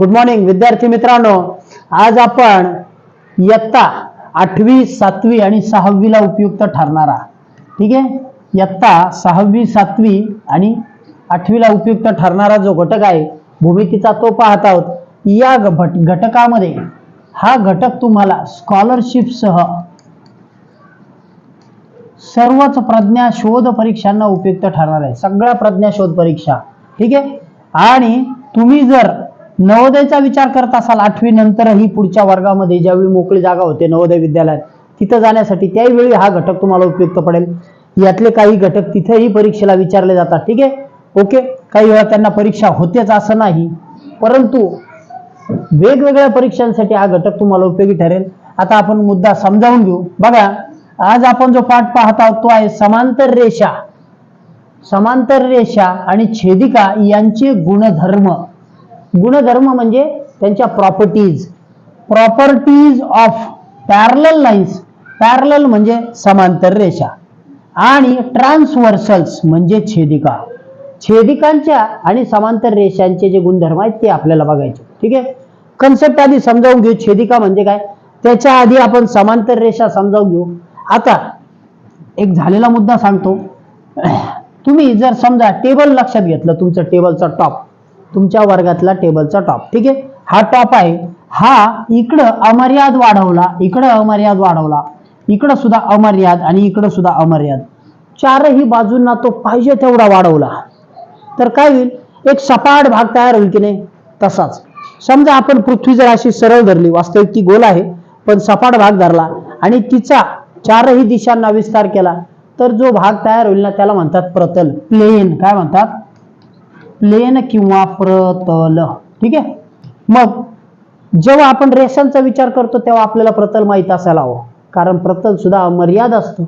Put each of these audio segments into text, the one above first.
Good morning विद्यार्थी मित्रांनो. आज आपण इयत्ता आठवी सातवी आणि सहावीला उपयुक्त ठरणारा ठीक आहे? इयत्ता सहावी सातवी आणि आठवीला उपयुक्त ठरणारा जो घटक आहे भूमितीचा तो पाहत आहोत. या घट घटकामध्ये हा घटक तुम्हाला स्कॉलरशिपसह सर्वच प्रज्ञा शोध परीक्षांना उपयुक्त ठरणार आहे. सगळ्या प्रज्ञा शोध परीक्षा. ठीक आहे? आणि तुम्ही जर नवोदयचा विचार करत असाल आठवी नंतरही पुढच्या वर्गामध्ये ज्यावेळी मोकळी जागा होते नवोदय विद्यालयात तिथं जाण्यासाठी त्याही वेळी हा घटक तुम्हाला उपयुक्त पडेल. यातले काही घटक तिथेही परीक्षेला विचारले जातात. ठीक आहे? ओके. काही वेळा त्यांना परीक्षा होतेच असं नाही. परंतु वेगवेगळ्या परीक्षांसाठी हा घटक तुम्हाला उपयोगी ठरेल. आता आपण मुद्दा समजावून घेऊ. बघा आज आपण जो पाठ पाहत आहोत तो आहे समांतर रेषा. समांतर रेषा आणि छेदिका यांचे गुणधर्म. गुणधर्म म्हणजे त्यांच्या properties properties of parallel lines parallel म्हणजे समांतर रेषा. आणि ट्रान्सवर्सल्स म्हणजे छेदिका. छेदिकांच्या आणि समांतर रेषांचे जे गुणधर्म आहेत ते आपल्याला बघायचे. ठीक आहे? कन्सेप्ट आधी समजावून घेऊ. छेदिका म्हणजे काय? त्याच्या आधी आपण समांतर रेषा समजावून घेऊ. आता एक झालेला मुद्दा सांगतो. तुम्ही जर समजा टेबल लक्षात घेतलं तुमचं टेबलचा टॉप तुमच्या वर्गातला टेबलचा टॉप. ठीक आहे? हा टॉप आहे. हा इकडं अमर्याद वाढवला. इकडं अमर्याद वाढवला. इकडं सुद्धा अमर्याद आणि इकडं सुद्धा अमर्याद. चारही बाजूंना तो पाहिजे तेवढा वाढवला. तर काय होईल? एक सपाट भाग तयार होईल की नाही? तसाच. समजा आपण पृथ्वी जर अशी सरळ धरली वास्तविक ती गोल आहे पण सपाट भाग धरला आणि तिचा चारही दिशांना विस्तार केला तर जो भाग तयार होईल ना त्याला म्हणतात प्रतल. प्लेन. काय म्हणतात? प्लेन किंवा प्रतल ठीक आहे? मग जेव्हा आपण रेषांचा विचार करतो तेव्हा आपल्याला प्रतल माहीत असायला हवं. कारण प्रतल सुद्धा अमर्याद असतो.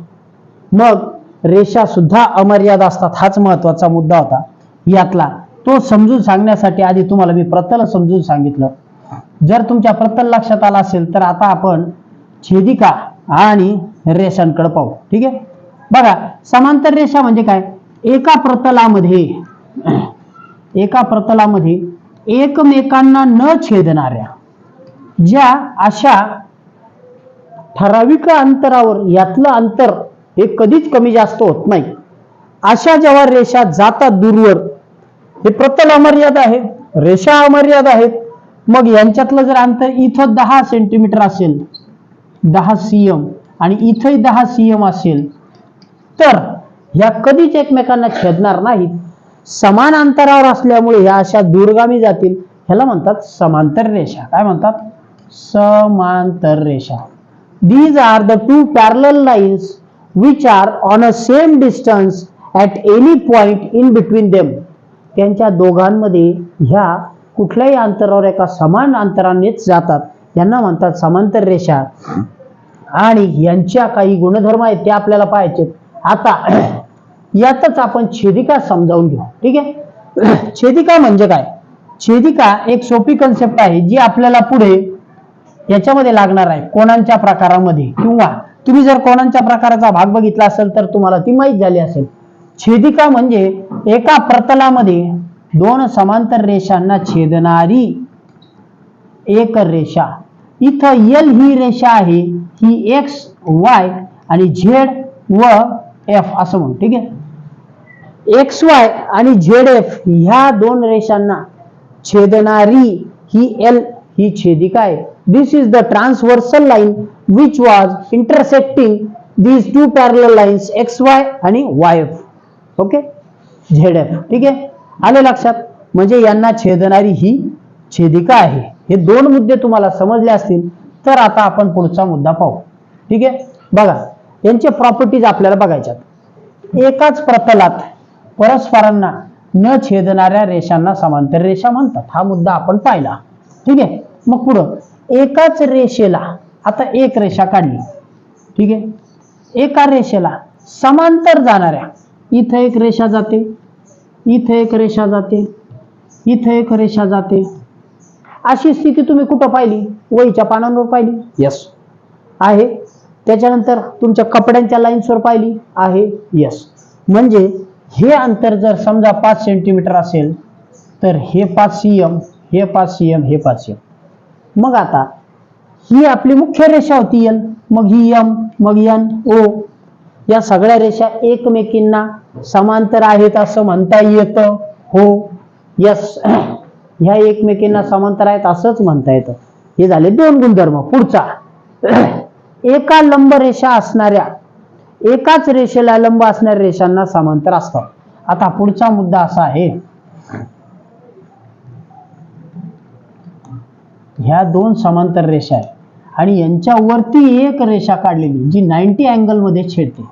मग रेषा सुद्धा अमर्याद असतात. हाच महत्त्वाचा मुद्दा होता. यातला तो समजून सांगण्यासाठी आधी तुम्हाला मी प्रतल समजून सांगितलं. जर तुमच्या प्रतल लक्षात आला असेल तर आता आपण छेदिका आणि रेषांकडे पाहू. ठीक आहे? बघा समांतर रेषा म्हणजे काय? एका प्रतलामध्ये एका प्रतलामध्ये एकमेकांना न छेदणाऱ्या ज्या अशा ठराविक अंतरावर यातलं अंतर हे कधीच कमी जास्त होत नाही. अशा जेव्हा रेषा जातात दूरवर हे प्रतल अमर्याद आहे रेषा अमर्याद आहेत. मग यांच्यातलं जर अंतर इथं दहा सेंटीमीटर असेल दहा सीएम आणि इथंही दहा सीएम असेल तर ह्या कधीच एकमेकांना छेदणार नाहीत. समान अंतरावर असल्यामुळे ह्या अशा दूरगामी जातील. ह्याला म्हणतात समांतर रेषा. काय म्हणतात? समांतर रेषा. These are the two parallel lines which are on a same distance at any point in between them त्यांच्या दोघांमध्ये ह्या कुठल्याही अंतरावर एका समान अंतरानेच जातात. यांना म्हणतात समांतर रेषा. आणि यांच्या काही गुणधर्म आहेत ते आपल्याला पाहायचे आता यातच आपण छेदिका समजावून घेऊ. ठीक आहे? छेदिका म्हणजे काय? छेदिका एक सोपी कन्सेप्ट आहे जी आपल्याला पुढे याच्यामध्ये लागणार आहे. कोणांच्या प्रकारामध्ये? किंवा तुम्ही जर कोणांच्या प्रकाराचा भाग बघितला असेल तर तुम्हाला ती माहीत झाली असेल. छेदिका म्हणजे एका प्रतलामध्ये दोन समांतर रेषांना छेदणारी एक रेषा. इथं एल ही रेषा आहे ही एक्स वाय आणि झेड व एफ असं म्हणू. ठीक आहे? एक्स वाय आणि झेड एफ ह्या दोन रेषांना छेदणारी ही एल ही छेदिका आहे. This is the transversal line which was intersecting these two parallel lines X Y आणि Y F okay Z F ठीक आहे? आले लक्षात? म्हणजे यांना छेदणारी ही छेदिका आहे. हे दोन मुद्दे तुम्हाला समजले असतील तर आता आपण पुढचा मुद्दा पाहू. ठीक आहे? बघा यांचे प्रॉपर्टीज आपल्याला बघायच्यात. एकाच प्रतलात परस्परांना न छेदणाऱ्या रेषांना समांतर रेषा म्हणतात. हा मुद्दा आपण पाहिला. ठीक आहे? मग पुढं एकाच रेषेला आता एक रेषा काढली. ठीक आहे? एका रेषेला समांतर जाणाऱ्या इथं एक रेषा जाते इथं एक रेषा जाते इथं एक रेषा जाते. अशी स्थिती तुम्ही कुठं पाहिली? वहीच्या पानांवर पाहिली? यस आहे. त्याच्यानंतर तुमच्या कपड्यांच्या लाईन्सवर पाहिली? आहे. यस म्हणजे हे अंतर जर समजा पाच सेंटीमीटर असेल तर हे पाच सी एम हे पाच सी एम हे पाच एम मग आता ही आपली मुख्य रेषा होती एल मग ही एम मग एन ओ या सगळ्या रेषा एकमेकींना समांतर आहेत असं म्हणता येतं. हो. यस ह्या एकमेकींना समांतर आहेत असंच म्हणता येतं. हे झाले दोन गुणधर्म. पुढचा एका लंब रेषा असणाऱ्या एकाच रेषेला लंब असणाऱ्या रेषांना समांतर असतात. आता पुढचा मुद्दा असा आहे ह्या दोन समांतर रेषा आहेत. आणि यांच्यावरती एक रेषा काढलेली जी नाईन्टी अँगलमध्ये छेडते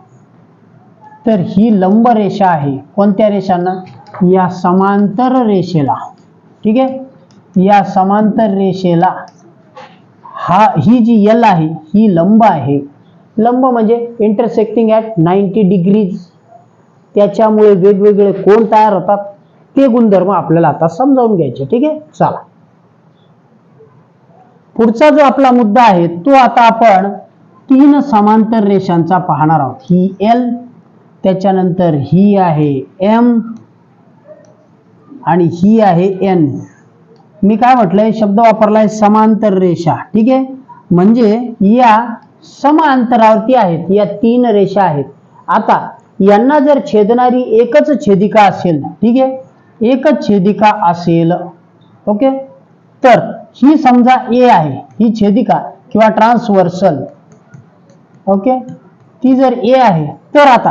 तर ही लंब रेषा आहे कोणत्या रेषांना? या समांतर रेषेला. ठीक आहे? या समांतर रेषेला हा ही जी यल आहे ही लंब आहे. लंब म्हणजे इंटरसेक्टिंग ॲट नाईन्टी डिग्रीज त्याच्यामुळे वेगवेगळे कोण तयार होतात ते गुणधर्म आपल्याला आता समजावून घ्यायचे. ठीक आहे? चला. पुढचा जो आपला मुद्दा आहे तो आता आपण तीन समांतर रेषांचा पाहणार आहोत. ही एल त्याच्यानंतर ही आहे एम आणि ही आहे एन मी काय म्हटलंय? शब्द वापरलाय समांतर रेषा. ठीक आहे? म्हणजे या समांतरावरती आहेत. या तीन रेषा आहेत. आता यांना जर छेदणारी एकच छेदिका असेल ठीक आहे? एकच छेदिका असेल ओके? तर ही समजा ए आहे. ही छेदिका किंवा ट्रान्सवर्सल ओके? ती जर ए आहे तर आता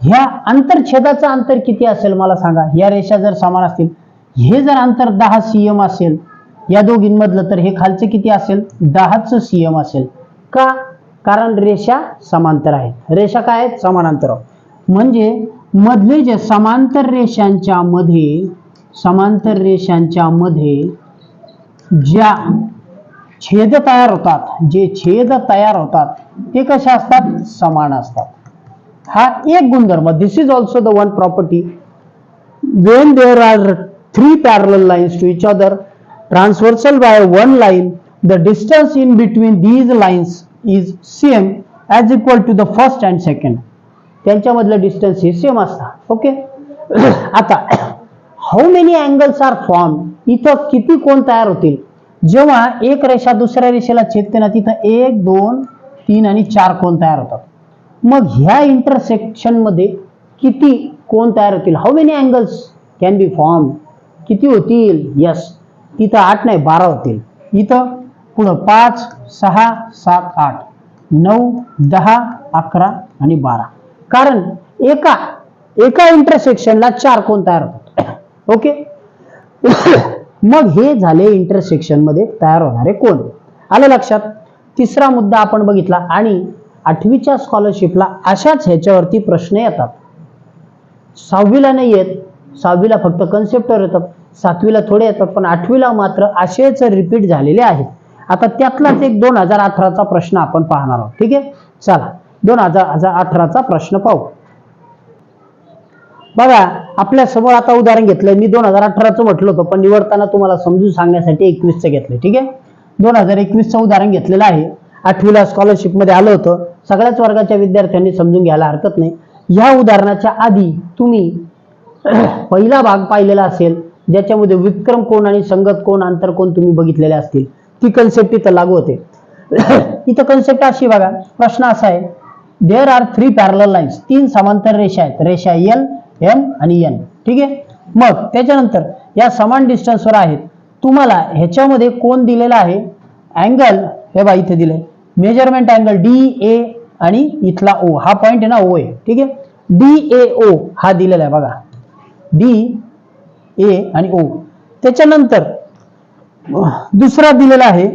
ह्या आंतरछेदाचं अंतर किती असेल मला सांगा? या रेषा जर समान असतील हे जर अंतर दहा सीएम असेल या दोघींमधलं तर हे खालचं किती असेल? दहाच सीएम असेल. का? कारण रेषा समांतर आहेत. रेषा काय आहेत? समांतर. म्हणजे मधले जे समांतर रेषांच्या मध्ये समांतर रेषांच्या मध्ये ज्या छेद तयार होतात जे छेद तयार होतात ते कसे असतात? समान असतात. हा एक गुणधर्म. This is also the one property when there are three parallel lines to each other transversal by one line the distance in between these lines is same as equal to the first and second त्यांच्यामधलं distance हे same असतात okay आता how many angles are form इथं किती कोण तयार होतील? जेव्हा एक रेषा दुसऱ्या रेषेला छेदते ना तिथं एक दोन तीन आणि चार कोण तयार होतात? मग ह्या इंटरसेक्शनमध्ये किती कोण तयार होतील? How many angles can be form किती होतील? यस तिथं आठ नाही बारा होतील. इथं पुढं पाच सहा सात आठ नऊ दहा अकरा आणि बारा. कारण एका एका इंटरसेक्शनला चार कोण तयार होतात? ओके? मग हे झाले इंटरसेक्शनमध्ये तयार होणारे कोण? आलं लक्षात? तिसरा मुद्दा आपण बघितला आणि आठवीच्या स्कॉलरशिपला अशाच ह्याच्यावरती प्रश्न येतात. सहावीला नाही येत. सहावीला फक्त कन्सेप्टवर येतात. सातवीला थोडे येतात पण आठवीला मात्र असेच रिपीट झालेले आहेत. आता त्यातलाच एक दोन हजार अठराचा प्रश्न आपण पाहणार आहोत. ठीक आहे? चला. दोन हजार हजार अठराचा प्रश्न पाहू. बघा आपल्यासमोर आता उदाहरण घेतलंय. मी दोन हजार अठराचं म्हटलं होतं पण निवडताना तुम्हाला समजून सांगण्यासाठी एकवीसचं घेतलंय. ठीक आहे? दोन हजार एकवीसचं उदाहरण घेतलेलं आहे. आठवीला स्कॉलरशिपमध्ये आलं होतं. सगळ्याच वर्गाच्या विद्यार्थ्यांनी समजून घ्यायला हरकत नाही. ह्या उदाहरणाच्या आधी तुम्ही पहिला भाग पाहिलेला असेल ज्याच्यामध्ये विक्रम कोण आणि संगत कोण अंतर कोण तुम्ही बघितलेले असतील. ती कन्सेप्ट इथं लागू होते. इथं कन्सेप्ट अशी बघा प्रश्न असा आहे. There are three parallel lines तीन समांतर रेषा आहेत. रेषा एल एम आणि एन ठीक आहे? मग त्याच्यानंतर या समान डिस्टन्सवर आहेत. तुम्हाला ह्याच्यामध्ये कोण दिलेला आहे? अँगल हे बा इथे दिले मेजरमेंट अँगल डी ए आणि इथला ओ हा पॉइंट आहे ना ओ आहे. ठीक आहे? डी ए ओ हा दिलेला आहे बघा. डी ए आणि ओ त्याच्यानंतर दुसरा दिलेला आहे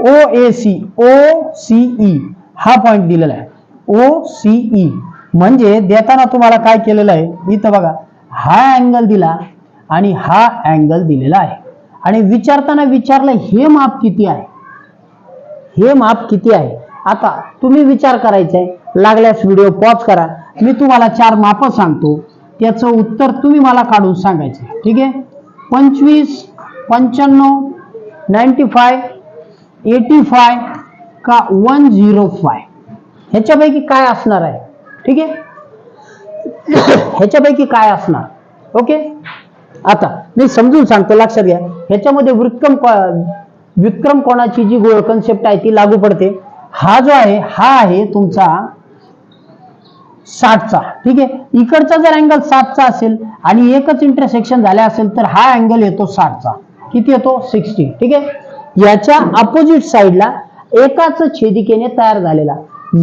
O A C O C E हा पॉइंट दिलेला आहे. ओ सी ई म्हणजे देताना तुम्हाला काय केलेलं आहे? इथं बघा. हा अँगल दिला आणि हा अँगल दिलेला आहे. आणि विचारताना विचारलं हे माप किती आहे? हे माप किती आहे? आता तुम्ही विचार करायचा आहे लागल्यास व्हिडिओ पॉज करा. मी तुम्हाला चार मापं सांगतो. त्याचं उत्तर तुम्ही मला काढून सांगायचं. ठीक आहे? पंचवीस पंच्याण्णव नाईन्टी फाय एटी फाय का वन झिरो फाय ह्याच्यापैकी काय असणार आहे? ठीक आहे? ह्याच्यापैकी काय असणार? ओके? आता मी समजून सांगतो लक्षात घ्या. ह्याच्यामध्ये विक्रम विक्रम कोणाची जी गोळ कन्सेप्ट आहे ती लागू पडते. हा जो आहे हा आहे तुमचा साठचा. ठीक आहे? इकडचा जर अँगल साठचा असेल आणि एकच इंटरसेक्शन झाले असेल तर हा अँगल येतो साठचा. किती येतो? सिक्स्टी ठीक आहे? याच्या अपोजिट साईडला एकाच छेदिकेने तयार झालेला.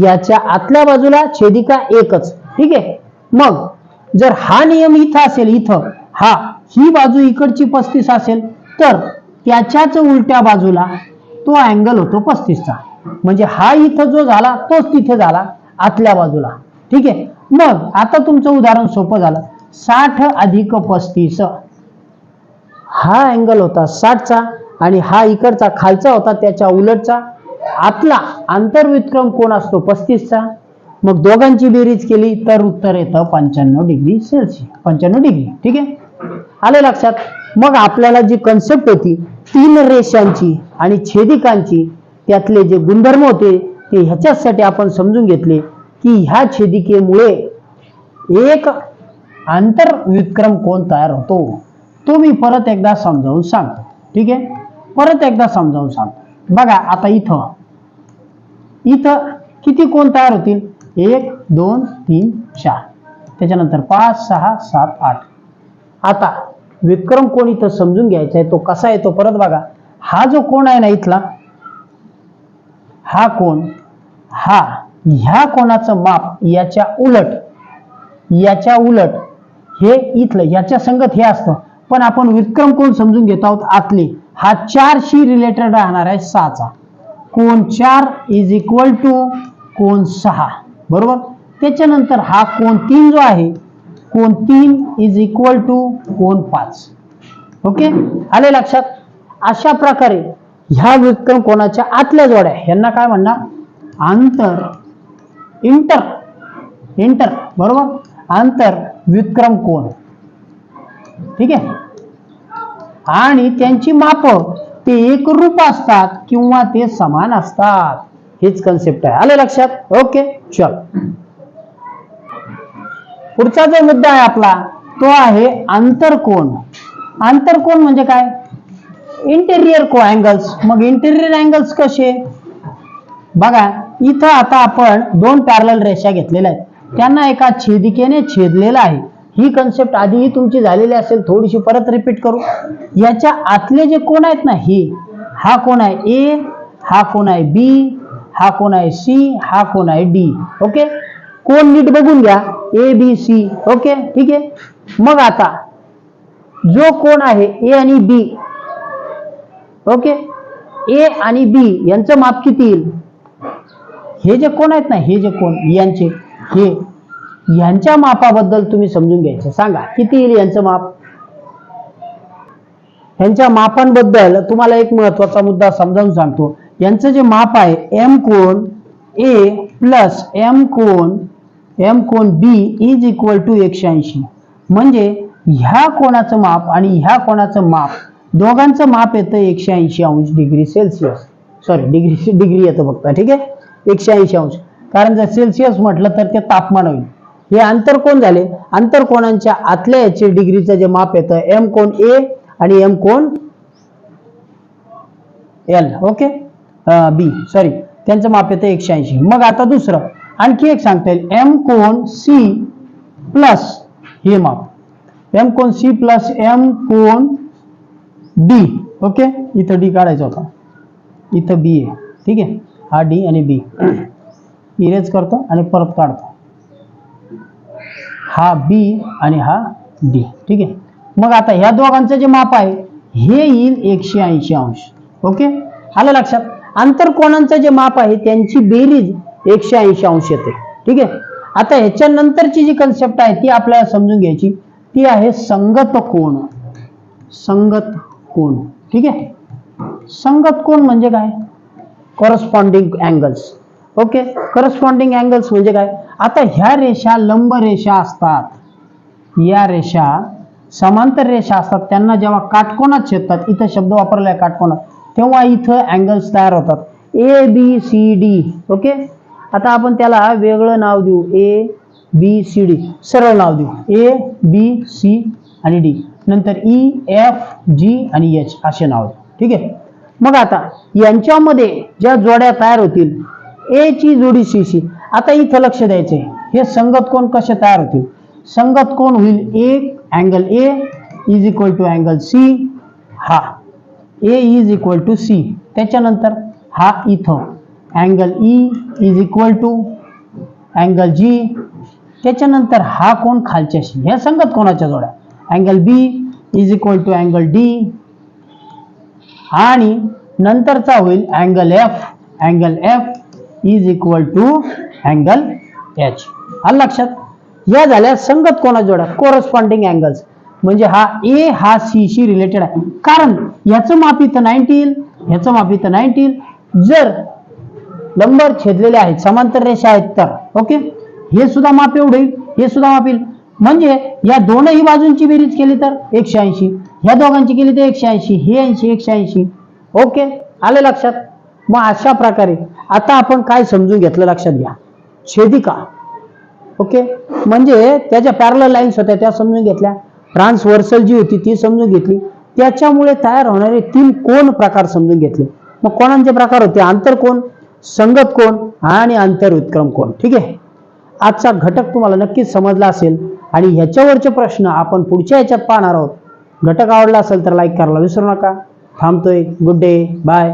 याच्या आतल्या बाजूला छेदिका एकच. ठीक आहे? मग जर हा नियम इथं असेल इथं हा ही बाजू इकडची पस्तीस असेल तर त्याच्याच उलट्या बाजूला तो अँगल होतो पस्तीसचा. म्हणजे हा इथं जो झाला तोच तिथे झाला आतल्या बाजूला. ठीक आहे? मग आता तुमचं उदाहरण सोपं झालं. साठ अधिक पस्तीस. हा अँगल होता साठचा आणि हा इकडचा खालचा होता त्याच्या उलटचा. आतला आंतरविक्रम कोण असतो? पस्तीसचा. मग दोघांची बेरीज केली तर उत्तर येतं पंच्याण्णव डिग्री सेल्सिअस. पंच्याण्णव डिग्री. ठीक आहे? आले लक्षात? मग आपल्याला जी कन्सेप्ट होती तीन रेषांची आणि छेदिकांची त्यातले जे गुणधर्म होते ते ह्याच्यासाठी आपण समजून घेतले. की ह्या छेदिकेमुळे एक आंतर व्युत्क्रम कोण तयार होतो? तो मी परत एकदा समजावून सांगतो ठीक आहे? परत एकदा समजावून सांगतो बघा आता इथं. इथं किती कोण तयार होतील? एक दोन तीन चार. त्याच्यानंतर पाच सहा सात आठ. आता विक्रम कोण इथं समजून घ्यायचा आहे? तो कसा येतो परत बघा. हा जो कोण आहे ना इथला? हा कोण? हा. ह्या कोणाचं माप याच्या उलट याच्या उलट हे इथलं याच्या संगत हे असतं. पण आपण विक्रम कोण समजून घेत आहोत? आतले. हा चारशी रिलेटेड राहणार आहे सहाचा. कोण चार इज इक्वल टू कोण सहा. बरोबर? त्याच्यानंतर हा कोण तीन जो आहे कोण तीन इज इक्वल टू कोण पाच. ओके? आले लक्षात? अशा प्रकारे ह्या विक्रम कोणाच्या आतल्या जोड्या यांना काय म्हणणार? आंतर इंटर इंटर बरोबर? आंतर विक्रम कोण? ठीक आहे? आणि त्यांची माप ते एकरूप असतात किंवा ते समान असतात. हेच कन्सेप्ट आहे. आले लक्षात? ओके चल पुढचा जो मुद्दा आहे आपला तो आहे आंतरकोन आंतरकोन म्हणजे काय? इंटेरियर को अँगल्स मग इंटेरियर अँगल्स कसे? बघा इथं आता आपण दोन पॅरल रेषा घेतलेल्या आहेत. त्यांना एका छेदिकेने छेदलेलं आहे. ही कन्सेप्ट आधीही तुमची झालेली असेल थोडीशी परत रिपीट करू. याच्या आतले जे कोण आहेत ना हे हा कोण आहे ए हा कोण आहे बी हा कोण आहे सी हा कोण आहे डी ओके कोण नीट बघून घ्या. ए बी सी ओके ठीक आहे? मग आता जो कोण आहे ए आणि बी ओके ए आणि बी यांचं माप किती येईल? हे जे कोण आहेत ना हे जे कोण यांचे हे यांच्या मापाबद्दल तुम्ही समजून घ्यायचं. सांगा किती येईल यांचं माप? यांच्या मापांबद्दल तुम्हाला एक महत्त्वाचा मुद्दा समजावून सांगतो. यांचं जे माप आहे एम कोण ए प्लस एम कोण एम कोण बी इज इक्वल टू एकशे ऐंशी. म्हणजे ह्या कोणाचं माप आणि ह्या कोणाचं माप दोघांचं माप येतं एकशे ऐंशी अंश degree Celsius sorry degree degree येतं फक्त ठीक आहे? एकशे ऐंशी अंश. कारण जर सेल्सिअस म्हटलं तर ते तापमान होईल. हे आंतरकोण झाले? आंतरकोणांच्या आतल्या याचे डिग्रीचं जे माप येतं एम कोण ए आणि एम कोण एल ओके? बी सॉरी त्यांचं माप येतं एकशे ऐंशी. मग आता दुसरं. आणखी एक सांगता येईल एम कोण सी प्लस हे माप. एम कोण सी प्लस एम कोण डी ओके? इथं डी काढायचा होता. इथं बी आहे. ठीक आहे? हा डी आणि बी. इरेज करतो आणि परत काढतो. हा बी आणि हा डी. ठीक आहे? मग आता ह्या दोघांचं जे माप आहे हे येईल एकशे ऐंशी अंश. ओके? आलं लक्षात? आंतरकोणांचं जे माप आहे त्यांची बेरीज एकशे ऐंशी अंश येते. ठीक आहे? आता ह्याच्यानंतरची जी कन्सेप्ट आहे ती आपल्याला समजून घ्यायची. ती आहे संगत कोण? संगत कोण. ठीक आहे? संगत कोण म्हणजे काय? Corresponding angles okay corresponding angles म्हणजे काय? आता ह्या रेषा लंब रेषा असतात. या रेषा समांतर रेषा असतात. त्यांना जेव्हा काटकोनात छेदतात इथं शब्द वापरलाय काटकोनात तेव्हा इथं अँगल्स तयार होतात. A B C D okay आता आपण त्याला वेगळं नाव देऊ. ए बी सी डी सरळ नाव देऊ. ए बी सी आणि डी नंतर ई एफ जी आणि एच असे नाव देऊ. ठीक आहे? मग आता यांच्यामध्ये ज्या जोड्या तयार होतील ए ची जोडी सी सी आता इथं लक्ष द्यायचंय. हे संगत कोण कसे तयार होतील? संगत कोण होईल? A angle A is equal to angle C हा. A is equal to C त्याच्यानंतर हा इथं angle E is equal to angle G त्याच्यानंतर हा कोण खालच्याशी? ह्या संगत कोणाच्या जोड्या? Angle B is equal to angle D आणि नंतरचा होईल angle F angle F is equal to angle H हा लक्षात? या झाल्या संगत कोणा जोड्या? कोरस्पॉन्डिंग अँगल्स म्हणजे हा ए हा सी शी रिलेटेड आहे. कारण याचं माप इथं नाईन्टी येईल. ह्याचं माप इथं नाईन्टी येईल. जर नंबर छेदलेले आहेत समांतर रेषा आहेत तर. ओके हे सुद्धा माप एवढं हे सुद्धा माप येईल. म्हणजे या दोनही बाजूंची बेरीज केली तर एकशे ऐंशी. ह्या दोघांची केली तर एकशे ऐंशी. हे ऐंशी एकशे ऐंशी. ओके? आले लक्षात? मग अशा प्रकारे आता आपण काय समजून घेतलं लक्षात घ्या. छेदिका. ओके? म्हणजे त्याच्या पॅरल लाईन्स होत्या त्या समजून घेतल्या. ट्रान्सवर्सल जी होती ती समजून घेतली. त्याच्यामुळे तयार होणारे तीन कोण प्रकार समजून घेतले. मग कोणांचे प्रकार होते? आंतर कोण संगत कोण आणि आंतर उत्क्रम कोण ठीक आहे? आजचा घटक तुम्हाला नक्कीच समजला असेल. आणि ह्याच्यावरचे प्रश्न आपण पुढच्या ह्याच्यात पाहणार आहोत. घटक आवडला असेल तर लाईक करायला विसरू नका. थांबतोय. Good day bye